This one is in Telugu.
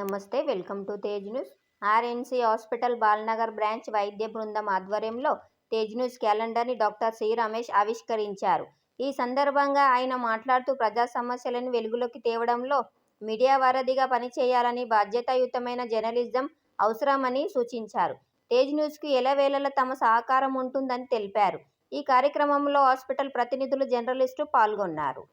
నమస్తే welcome to Tej news. RNC hospital Balanagar branch వైద్య బృందం ఆధ్వర్యంలో తేజ్ న్యూస్ క్యాలెండర్ని డాక్టర్ సి రమేష్ ఆవిష్కరించారు. ఈ సందర్భంగా ఆయన మాట్లాడుతూ ప్రజా సమస్యలను వెలుగులోకి తేవడంలో మీడియా వారధిగా పనిచేయాలని బాధ్యతాయుతమైన జర్నలిజం అవసరమని సూచించారు. తేజ్ న్యూస్కు ఎల్లవేళలా తమ సహకారం ఉంటుందని తెలిపారు. ఈ కార్యక్రమంలో హాస్పిటల్ ప్రతినిధులు జర్నలిస్టు పాల్గొన్నారు.